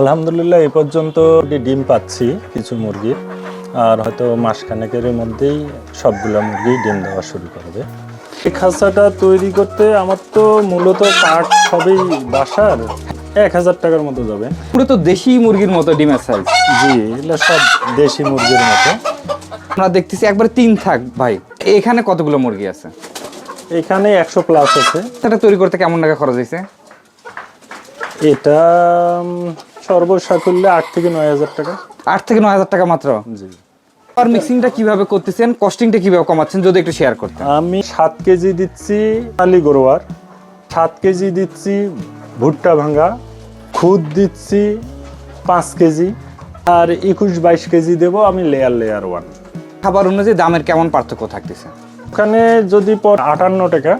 আলহামদুলিল্লাহ এ পর্যন্ত ডিম পাচ্ছি কিছু মুরগির আর হয়তো মাসখানেকের মধ্যেই সবগুলো মুরগি ডিম দেওয়া শুরু করবে। এই খাঁচাটা তৈরি করতে আমার তো মূলত কাঠ সবই বাসার এক হাজার টাকার মতো যাবে। পুরো তো দেশি মুরগির মতো ডিমের সাইজ জি এগুলো সব দেশি মুরগির মতো। আমরা দেখতেছি একবার তিন থাক ভাই। এখানে কতগুলো মুরগি আছে? এখানে একশো প্লাস আছে। এটা তৈরি করতে কেমন টাকা খরচ হয়েছে এটা সর্বসাকুল্যে আট থেকে নয় হাজার টাকা। আট থেকে নয় হাজার টাকা মাত্র? জি। আর মিক্সিংটা কীভাবে করতেছেন? কস্টিংটা কীভাবে কমাচ্ছেন? যদি একটু শেয়ার করতেন। আমি সাত কেজি দিচ্ছি আলি গরোয়ার সাত কেজি দিচ্ছি ভুট্টা ভাঙা খুদ দিচ্ছি পাঁচ কেজি আর একুশ বাইশ কেজি দেবো আমি লেয়ার লেয়ার ওয়ান খাবার অনুযায়ী দামের কেমন পার্থক্য থাকতেছে? ওখানে যদি পর আটান্ন টাকা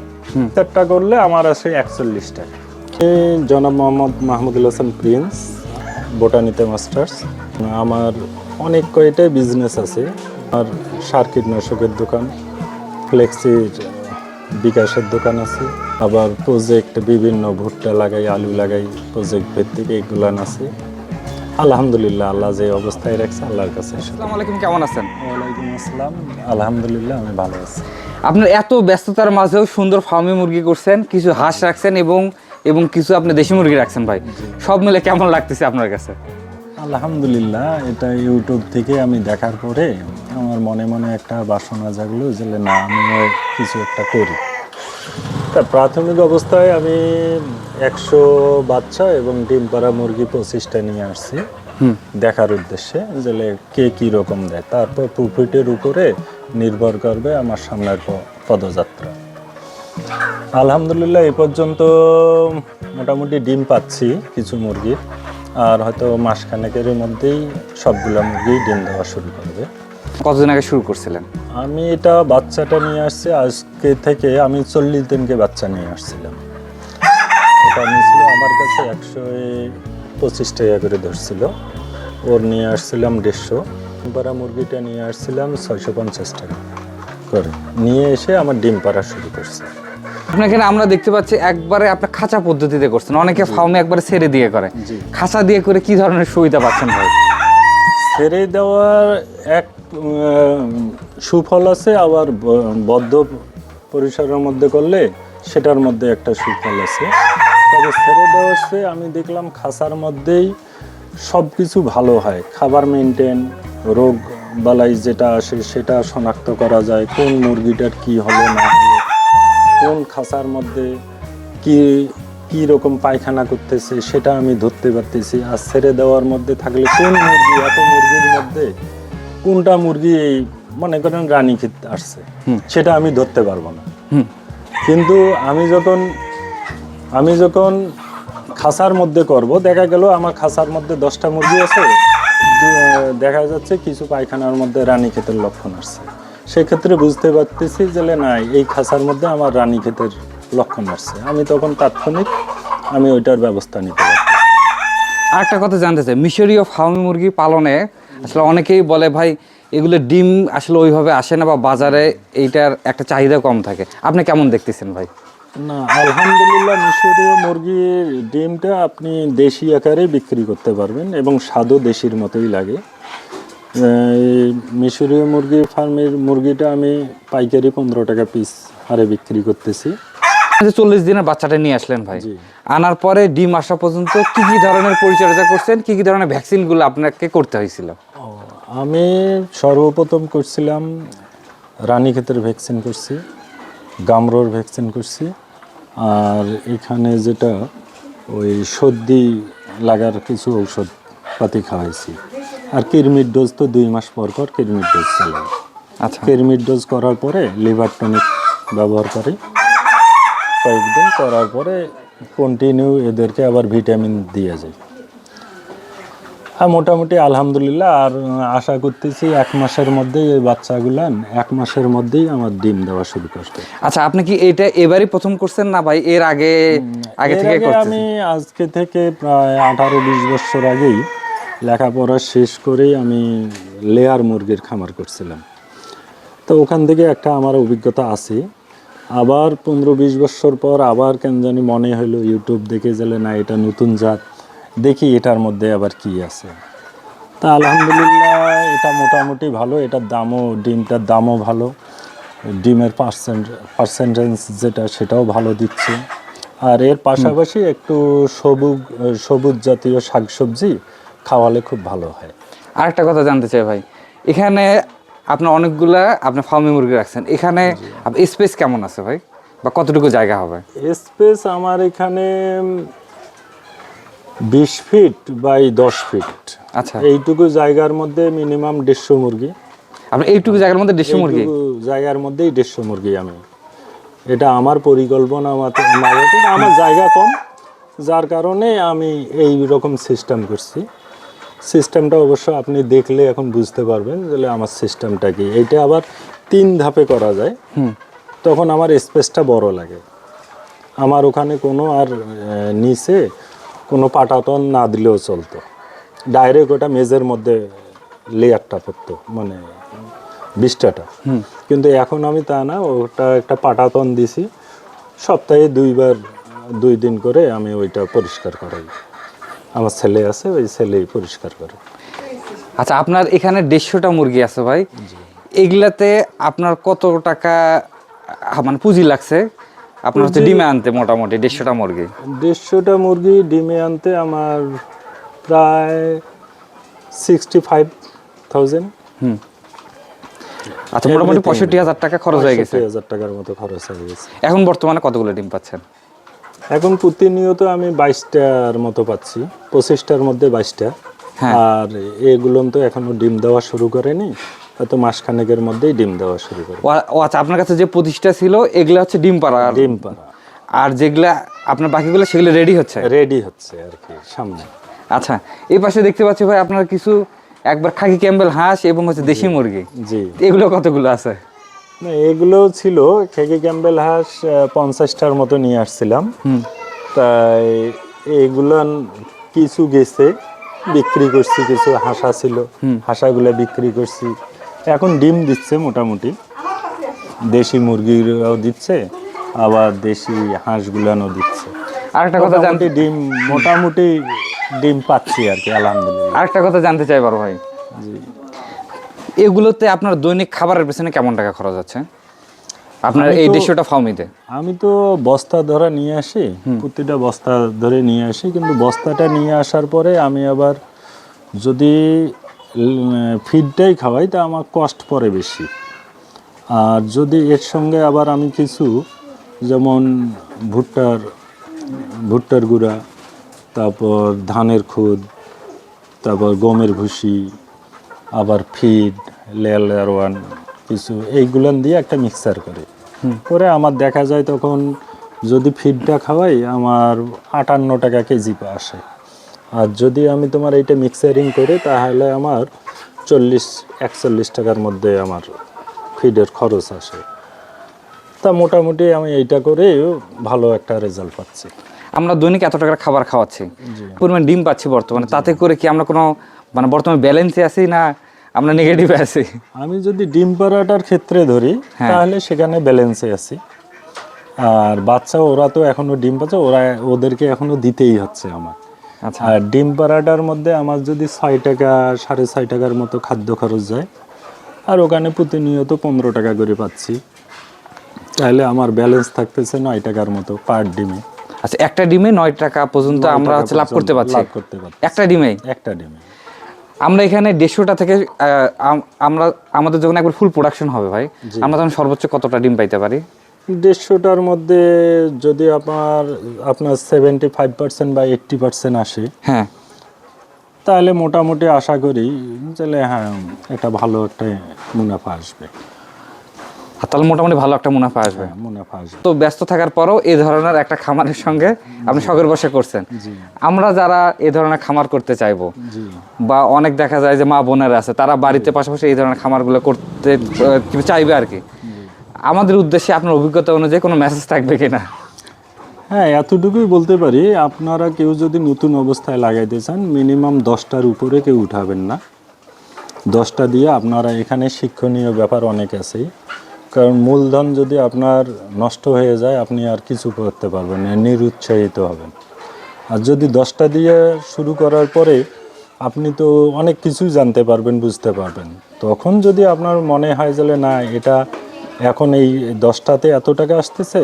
চারটা করলে আমার আছে একচল্লিশ টাকা। জনাব মোহাম্মদ মাহমুদুল হাসান প্রিন্স। বোটানিতে মাস্টার্স আমার অনেক কয়টাই বিজনেস আছে। আর সার কীটনাশকের দোকান ফ্লেক্সির বিকাশের দোকান আছে। আবার প্রজেক্ট বিভিন্ন ভুট্টা লাগাই আলু লাগাই প্রজেক্ট ভিত্তিক এইগুলান আছে। আলহামদুলিল্লাহ আল্লাহ যে অবস্থায় রাখছে আল্লাহর কাছে আসসালামু আলাইকুম কেমন আছেন? ওয়ালাইকুম আসসালাম। আলহামদুলিল্লাহ আমি ভালো আছি। আপনার এত ব্যস্ততার মাঝেও সুন্দর ফার্মে মুরগি করছেন কিছু হাঁস রাখছেন এবং এবং কিছু আপনি দেশি মুরগি রাখছেন ভাই। সব মিলে কেমন লাগতেছে আপনার কাছে? আলহামদুলিল্লাহ এটা ইউটিউব থেকে আমি দেখার পরে আমার মনে মনে একটা বাসনা জাগলো যে না আমিও কিছু একটা করি। তা প্রাথমিক অবস্থায় আমি একশো বাচ্চা এবং ডিম পাড়া মুরগি পঁচিশটা নিয়ে আসছি। দেখার উদ্দেশ্যে যে কে কী রকম দেয়। তারপর প্রফিটের উপরে নির্ভর করবে আমার সামনের পদযাত্রা। আলহামদুলিল্লাহ এই পর্যন্ত মোটামুটি ডিম পাচ্ছি কিছু মুরগির আর হয়তো মাসখানেকের মধ্যেই সবগুলো মুরগি ডিম দেওয়া শুরু করবে। কতদিন আগে শুরু করছিলেন? আমি এটা বাচ্চাটা নিয়ে আসছি আজকে থেকে আমি চল্লিশ দিনকে বাচ্চা নিয়ে আসছিলাম। এটা নিয়েছিল আমার কাছে একশো পঁচিশ টাকা করে ধরছিল। ওর নিয়ে আসছিলাম দেড়শো। পাড়া মুরগিটা নিয়ে আসছিলাম ছয়শো পঞ্চাশ টাকা করে। নিয়ে এসে আমার ডিম পাড়া শুরু করছে। আপনার এখানে আমরা দেখতে পাচ্ছি একবারে আপনার খাঁচা পদ্ধতিতে করছেন। অনেকে ফার্মে একবারে ছেড়ে দিয়ে করে। খাঁচা দিয়ে করে কি ধরনের সুবিধা পাচ্ছেন ভাই? ছেড়ে দেওয়ার এক সুফল আছে আবার বদ্ধ পরিসরের মধ্যে করলে সেটার মধ্যে একটা সুফল আছে। তবে ছেড়ে দেওয়ার চেয়ে আমি দেখলাম খাসার মধ্যেই সব কিছু ভালো হয়। খাবার মেনটেন রোগ বালাই যেটা আসে সেটা শনাক্ত করা যায় কোন মুরগিটার কি হলো না হলো। কোন খাসার মধ্যে কি কি রকম পায়খানা করতেছে সেটা আমি ধরতে পারতেছি। আর ছেড়ে দেওয়ার মধ্যে থাকলে কোন মুরগি এত মুরগির মধ্যে কোনটা মুরগি এই মনে করেন রানী ক্ষেত আসছে সেটা আমি ধরতে পারব না। কিন্তু আমি যখন আমি যখন খাসার মধ্যে করব দেখা গেল আমার খাসার মধ্যে দশটা মুরগি আছে দেখা যাচ্ছে কিছু পায়খানার মধ্যে রানী ক্ষেতের লক্ষণ আসছে। সেক্ষেত্রে বুঝতে পারতেছি যে না এই খাসার মধ্যে আমার রানী ক্ষেতের লক্ষণ আসছে। আমি তখন তাৎক্ষণিক আমি ওইটার ব্যবস্থা নিতে পারি আরেকটা কথা জানতে চাই মিশরীয় ফার্মি মুরগি পালনে আসলে অনেকেই বলে ভাই এগুলো ডিম আসলে ওইভাবে আসে না বা বাজারে এইটার একটা চাহিদা কম থাকে। আপনি কেমন দেখতেছেন ভাই? না আলহামদুলিল্লাহ মিশরীয় মুরগির ডিমটা আপনি দেশি আকারে বিক্রি করতে পারবেন এবং স্বাদও দেশির মতোই লাগে। মিশরীয় মুরগি ফার্মের মুরগিটা আমি পাইকারি পনেরো টাকা পিস হারে বিক্রি করতেছি। চল্লিশ দিনের বাচ্চাটা নিয়ে আসলেন ভাই। আনার পরে ডিম আসা পর্যন্ত কি কি ধরনের পরিচর্যা করছেন কি কি ধরনের ভ্যাকসিনগুলো আপনাকে করতে হয়েছিল? ও, আমি সর্বপ্রথম করছিলাম রানীক্ষেতের ভ্যাকসিন করছি গামরোর ভ্যাকসিন করছি আর এখানে যেটা ওই সর্দি লাগার কিছু ঔষধ পাতি খাওয়াইছি। আর কিরমির ডোজ তো দুই মাস পর পর কিরমির ডোজ চালাই আচ্ছা। কিরমির ডোজ করার পরে লিভার টনিক ব্যবহার করি। কয়েকদিন করার পরে কন্টিনিউ এদেরকে আবার ভিটামিন দিয়ে যায় হ্যাঁ মোটামুটি আলহামদুলিল্লাহ আর আশা করতেছি এক মাসের মধ্যেই এই বাচ্চাগুলান এক মাসের মধ্যেই আমার ডিম দেওয়া শুরু করবে আচ্ছা আপনি কি এটা এবারই প্রথম করছেন না ভাই? এর আগে আগে থেকে আমি আজকে থেকে প্রায় আঠারো বিশ বছর আগেই লেখাপড়া শেষ করেই আমি লেয়ার মুরগির খামার করছিলাম। তো ওখান থেকে একটা আমার অভিজ্ঞতা আছে। আবার পনেরো বিশ বছর পর আবার কেন জানি মনে হলো ইউটিউব দেখে গেলে না, এটা নতুন জাত। দেখি এটার মধ্যে আবার কি আছে। তা আলহামদুলিল্লাহ এটা মোটামুটি ভালো, এটার দামও, ডিমটার দামও ভালো। ডিমের পার্সেন্ট পার্সেন্টেজ যেটা সেটাও ভালো দিচ্ছে। আর এর পাশাপাশি একটু সবুজ সবুজ জাতীয় শাকসবজি খাওয়ালে খুব ভালো হয়। আরেকটা কথা জানতে চাই ভাই এখানে আপনার অনেকগুলা আপনার ফার্মি মুরগি রাখছেন এখানে স্পেস কেমন আছে ভাই? বা কতটুকু জায়গা হবে? স্পেস আমার এখানে বিশ ফিট বাই দশ ফিট আচ্ছা। এইটুকু জায়গার মধ্যে মিনিমাম দেড়শো মুরগি। আপনার এইটুকু জায়গার মধ্যে দেড়শো মুরগি? জায়গার মধ্যেই দেড়শো মুরগি আমি। এটা আমার পরিকল্পনা আমার জায়গা কম যার কারণে আমি এই রকম সিস্টেম করছি। সিস্টেমটা অবশ্য আপনি দেখলে এখন বুঝতে পারবেন যে আমার সিস্টেমটা কি। এইটা আবার তিন ধাপে করা যায়। তখন আমার স্পেসটা বড় লাগে। আমার ওখানে কোনো আর নিচে কোনো পাটাতন না দিলেও চলতো। ডাইরেক্ট ওটা মেজের মধ্যে লেয়ারটা পড়তো মানে বিশটাটা। কিন্তু এখন আমি তা না ওটা একটা পাটাতন দিছি। সপ্তাহে দুইবার দুই দিন করে আমি ওইটা পরিষ্কার করাই। আমার ছেলে আছে ওই ছেলেই পরিষ্কার করে। আচ্ছা আপনার এখানে দেড়শোটা মুরগি আছে ভাই। এগুলাতে আপনার কত টাকা মানে পুঁজি লাগছে? আপনার হচ্ছে ডিমে আনতে মোটামুটি দেড়শোটা মুরগি। দেড়শোটা মুরগি ডিমে আনতে আমার প্রায় সিক্সটি ফাইভ থাউজেন্ড হুম। আচ্ছা মোটামুটি পঁয়ষট্টি হাজার টাকা খরচ হয়ে গেছে। হাজার টাকার মতো খরচ হয়ে গেছে। এখন বর্তমানে কতগুলো ডিম পাচ্ছেন? এখন প্রতিনিয়ত আমি বাইশটার মতো পাচ্ছি পঁচিশটার মধ্যে বাইশটা। হ্যাঁ। আর এগুলো তো এখনও ডিম দেওয়া শুরু করেনি হয়তো মাসখানেকের মধ্যেই ডিম দেওয়া শুরু করে। ও- আচ্ছা আপনার কাছে যে পঁচিশটা ছিল এগুলো হচ্ছে ডিম পাড়া। ডিম পাড়া। আর যেগুলা আপনার বাকিগুলো সেগুলো রেডি হচ্ছে? রেডি হচ্ছে আর কি সামনে। আচ্ছা এই পাশে দেখতে পাচ্ছি ভাই আপনার কিছু একবার খাকি ক্যাম্বেল হাঁস এবং হচ্ছে দেশি মুরগি। জি। এগুলো কতগুলো আছে? না এগুলো ছিল। খেকি ক্যাম্বেল হাঁস পঞ্চাশটার মতো নিয়ে আসছিলাম। তাই এগুলো কিছু গেছে বিক্রি করছি কিছু হাঁসা ছিল। হাঁসাগুলো বিক্রি করছি। এখন ডিম দিচ্ছে মোটামুটি। দেশি মুরগিরাও দিচ্ছে আবার দেশি হাঁসগুলানও দিচ্ছে। আরেকটা কথা জানতে ডিম মোটামুটি ডিম পাচ্ছি আর কি আলহামদুলিল্লাহ। আরেকটা কথা জানতে চাই বড় ভাই। এগুলোতে আপনার দৈনিক খাবারের পেছনে কেমন টাকা খরচ আছে? আপনার এই দেড়শোটা ফার্মিতে আমি তো বস্তা ধরা নিয়ে আসি প্রতিটা বস্তা ধরে নিয়ে আসি কিন্তু বস্তাটা নিয়ে আসার পরে আমি আবার যদি ফিডটাই খাওয়াই তা আমার কষ্ট পড়ে বেশি। আর যদি এর সঙ্গে আবার আমি কিছু যেমন ভুট্টার ভুট্টার গুঁড়া তারপর ধানের খুদ তারপর গমের ভুসি আবার ফিড লেয়ার ওয়ান কিছু এইগুলান দিয়ে একটা মিক্সার করে। করে আমার দেখা যায় তখন যদি ফিডটা খাওয়াই আমার আটান্ন টাকা কেজি আসে। আর যদি আমি তোমার এইটা মিক্সারিং করি তাহলে আমার চল্লিশ একচল্লিশ টাকার মধ্যে আমার ফিডের খরচ আসে। তা মোটামুটি আমি এইটা করে ভালো একটা রেজাল্ট পাচ্ছি। আমরা দৈনিক এত টাকার খাবার খাওয়াচ্ছি। পরিমাণ ডিম পাচ্ছি বর্তমানে। তাতে করে কি আমরা কোনো মানে বর্তমানে ব্যালেন্সে আছি না আমরা নেগেটিভে আছি। আমি যদি ডিম পাড়াটার ক্ষেত্রে ধরি হ্যাঁ। তাহলে সেখানে ব্যালেন্সে আছি। আর বাচ্চা ওরা তো এখনও ডিম পাচ্ছে ওরা ওদেরকে এখনও দিতেই হচ্ছে আমার। আচ্ছা। আর ডিম পাড়াটার মধ্যে আমার যদি ছয় টাকা সাড়ে ছয় টাকার মতো খাদ্য খরচ যায় আর ওখানে প্রতিনিয়ত পনেরো টাকা করে পাচ্ছি তাহলে আমার ব্যালেন্স থাকতেছে নয় টাকার মতো পার ডিমে। আচ্ছা একটা ডিমে নয় টাকা পর্যন্ত আমরা হচ্ছে লাভ করতে পারছি। লাভ করতে পারছি। একটা ডিমে? একটা ডিমে। আমরা এখানে দেড়শোটা থেকে আমরা আমাদের যখন একবার ফুল প্রোডাকশন হবে ভাই আমরা তখন সর্বোচ্চ কতটা ডিম পাইতে পারি? দেড়শোটার মধ্যে যদি আপনার আপনার সেভেন্টি ফাইভ পার্সেন্ট বা এইট্টি পার্সেন্ট আসে হ্যাঁ। তাহলে মোটামুটি আশা করি তাহলে হ্যাঁ একটা ভালো একটা মুনাফা আসবে। তাহলে মোটামুটি ভালো একটা মুনাফা আসবে। হ্যাঁ, মুনাফা আসবে। তো ব্যস্ত থাকার পরও এই ধরনের একটা খামারের সঙ্গে আপনি শখের বসে করছেন। আমরা যারা এই ধরনের খামার করতে চাইব বা অনেক দেখা যায় যে মা বোনেরা আছে তারা বাড়িতে পাশাপাশি এই ধরনের খামারগুলো করতে চাইবে আর কি? আমাদের উদ্দেশ্যে আপনার অভিজ্ঞতা অনুযায়ী কোনো মেসেজ থাকবে কিনা? হ্যাঁ এতটুকুই বলতে পারি আপনারা কেউ যদি নতুন অবস্থায় লাগাইতে চান মিনিমাম দশটার উপরে কেউ উঠাবেন না। দশটা দিয়ে আপনারা এখানে শিক্ষণীয় ব্যাপার অনেক আছেই। কারণ মূলধন যদি আপনার নষ্ট হয়ে যায়, আপনি আর কিছু করতে পারবেন না, নিরুৎসাহিত হবেন। আর যদি দশটা দিয়ে শুরু করার পরে আপনি তো অনেক কিছুই জানতে পারবেন, বুঝতে পারবেন। তখন যদি আপনার মনে হয় যে, না, এটা এখন এই দশটাতে এত টাকা আসতেছে,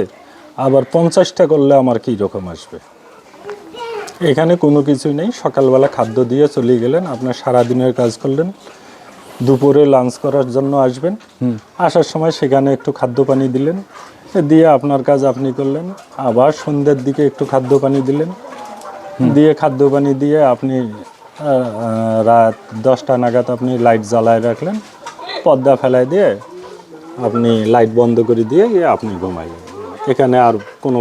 আবার পঞ্চাশটা করলে আমার কী রকম আসবে? এখানে কোনো কিছুই নেই। সকালবেলা খাদ্য দিয়ে চলে গেলেন, আপনার সারাদিনের কাজ করলেন। দুপুরে লাঞ্চ করার জন্য আসবেন। আসার সময় সেখানে একটু খাদ্য পানি দিলেন। দিয়ে আপনার কাজ আপনি করলেন। আবার সন্ধ্যের দিকে একটু খাদ্য পানি দিলেন দিয়ে খাদ্য পানি দিয়ে আপনি রাত দশটা নাগাদ আপনি লাইট জ্বালায় রাখলেন। পর্দা ফেলায় দিয়ে আপনি লাইট বন্ধ করে দিয়ে গিয়ে আপনি ঘুমাইলেন। এখানে আর কোনো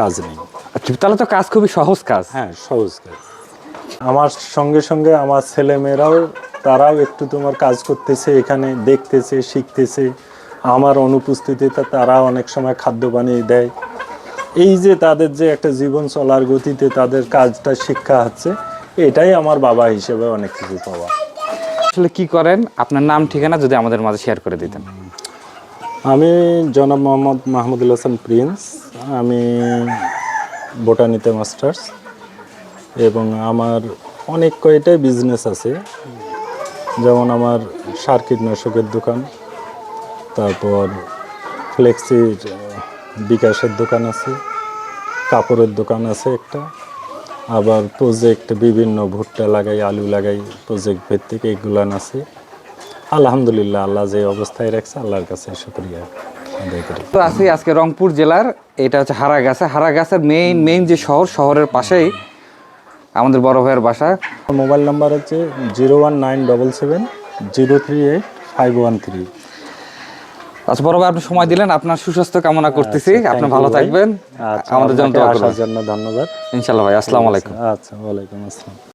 কাজ নেই। আচ্ছা, তাহলে তো কাজ খুবই সহজ কাজ। হ্যাঁ সহজ কাজ। আমার সঙ্গে সঙ্গে আমার ছেলে মেয়েরাও তারাও একটু তোমার কাজ করতেছে এখানে দেখতেছে শিখতেছে। আমার অনুপস্থিতিতে তারা অনেক সময় খাদ্য বানিয়ে দেয়। এই যে তাদের যে একটা জীবন চলার গতিতে তাদের কাজটা শিক্ষা হচ্ছে এটাই আমার বাবা হিসেবে অনেক কিছু পাওয়া। আসলে কি করেন? আপনার নাম ঠিকানা যদি আমাদের মাঝে শেয়ার করে দিতেন। আমি জনাব মোহাম্মদ মাহমুদুল হাসান প্রিন্স। আমি বোটানিতে মাস্টার্স এবং আমার অনেক কয়টাই বিজনেস আছে। যেমন আমার সার কীটনাশকের দোকান, তারপর ফ্লেক্সির বিকাশের দোকান আছে, কাপড়ের দোকান আছে একটা, আবার প্রজেক্ট বিভিন্ন ভুট্টা লাগাই, আলু লাগাই, প্রজেক্ট ভিত্তিক এগুলান আছে। আলহামদুলিল্লাহ, আল্লাহ যে অবস্থায় রাখছে, আল্লাহর কাছে শুক্রিয়া তো আছি আজকে রংপুর জেলার, এটা হচ্ছে হারাগাছা। হারাগাছার মেইন মেইন যে শহর, শহরের পাশেই আমাদের বড় ভাইয়ের বাসা মোবাইল নাম্বার হচ্ছে zero one nine double seven zero three eight five one three. আচ্ছা বড় ভাই আপনি সময় দিলেন। আপনার সুস্বাস্থ্য কামনা করতেছি। আপনি ভালো থাকবেন। আমাদের জন্য ধন্যবাদ। ইনশাল্লাহ ভাই আসসালামু আলাইকুম। আচ্ছা ওয়ালাইকুম আসসালাম।